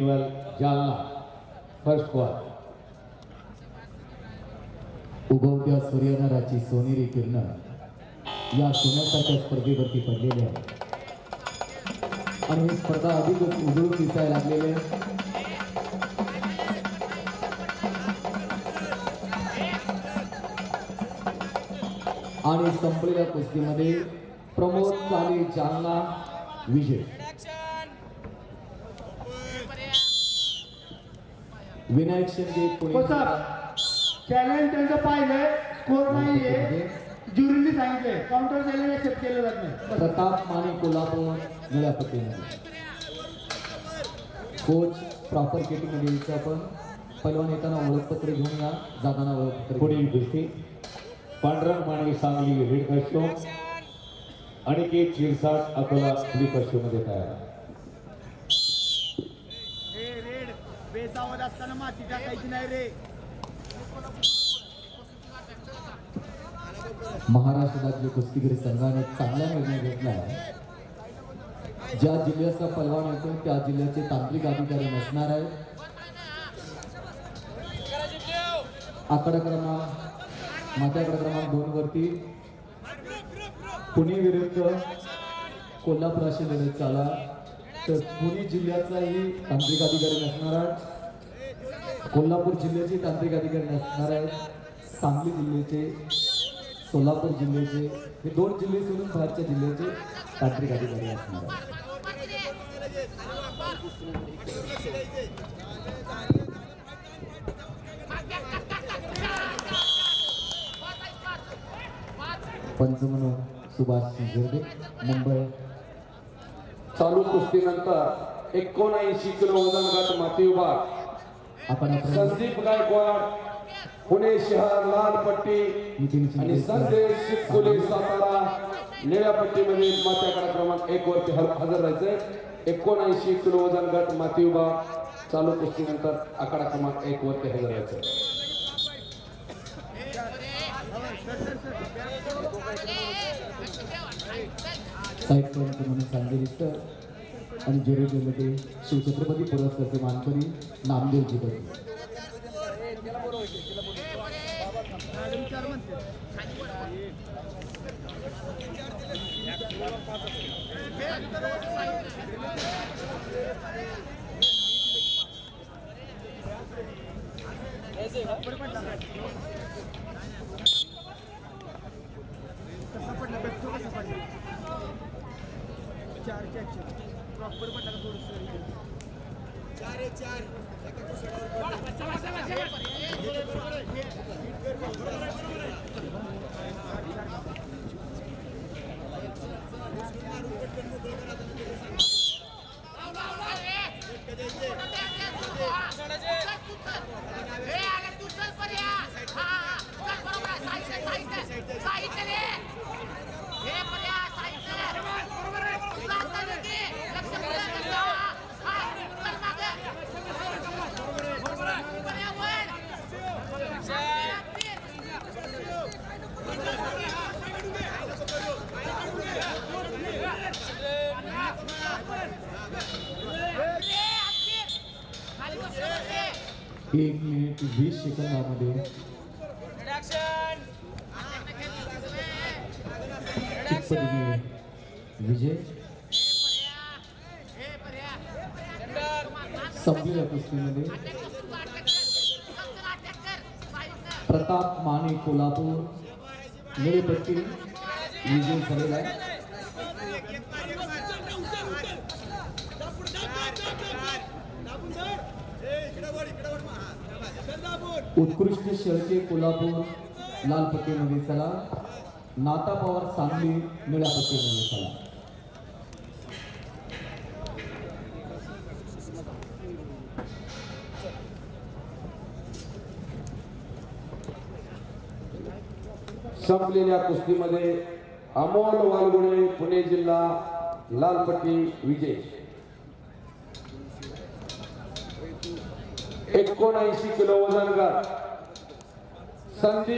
Festival Jalna first क्वार उगवत्या सूर्यनाराची सोनेरी किरण या सोन्यासारख्या स्पर्धेवरती पडलेली आहे आणि ही स्पर्धा अधिकच उजळून दिसायला लागलेली आहे. आणि संपलेल्या कुस्तीमध्ये प्रमोद काले जालना विजय. विनायक शिंदे पुणे. हो चॅलेंज त्यांचं पाहिलंय. स्कोर नाहीये. ज्युरीने सांगितलंय. काउंटर चॅलेंज एक्सेप्ट केलं जात नाही. प्रताप माने कोल्हापूर पट्टीमध्ये कोच प्रॉपर केटिंगमध्ये यायचं आपण पहिलवान येताना ओळखपत्र घेऊन या. जाताना ओळखपत्र पुढील कुस्ती पांढरंग मानवी Sangli red costume Aniket Shirsat Akola blue कस्टोममध्ये तयार हे रेड सावध असताना माती टाकायची नाही रे. महाराष्ट्र राज्य कुस्तीगीर संघाने चांगला निर्णय घेतला आहे. ज्या जिल्ह्याचा पलवान येतो त्या जिल्ह्याचे तांत्रिक अधिकारी नसणार आहे आकडा क्रमांक मात्याकडा क्रमांक दोन वरती पुणे विरुद्ध कोल्हापूर अशी लढत चाला तर पुणे जिल्ह्याचाही तांत्रिक अधिकारी नसणार आहे कोल्हापूर जिल्ह्याचे तांत्रिक अधिकारी असणार आहेत. सांगली जिल्ह्याचे सोलापूर जिल्ह्याचे हे दोन जिल्हे सोडून बाहेरच्या जिल्ह्याचे तांत्रिक अधिकारी असणार आहेत. पंच म्हणून सुभाष शिंदे मुंबई. चालू कुस्तीनंतर एकोणऐंशी किलो वजन गट माती विभाग आपण संदीप गायकवाड पुणे शहर लाल पट्टी नितीन आणि संदेश शिवकुले सातारा निळ्या पट्टीमध्ये मात्याकडा क्रमांक एक वरती हजर राहायचंय. एकोणऐंशी किलो वजन गट माती विभाग चालू कुस्तीनंतर आकडा क्रमांक एक वरती हजर राहायचंय. पंच म्हणून सांगली सर आणि ज्युरीमध्ये शिवछत्रपती पुरस्कारचे मानकरी नामदेव जिबती कसा पडला? बघतो कसा पडला चार आहे चार. एका का एक मिनिट सेकंदामध्ये टिप्पणी विजय संपलेल्या कुस्तीमध्ये प्रताप माने कोल्हापूर निळेपट्टी विजय झालेला आहे उत्कृष्ट शेळके कोल्हापूर लाल पट्टीमध्ये चला नाता पवार सांगली निळ्या पट्टीमध्ये चला संपलेल्या कुस्तीमध्ये अमोल वालगुणे पुणे जिल्हा लालपट्टी विजय. एकोणऐंशी किलो वजन गट संदीप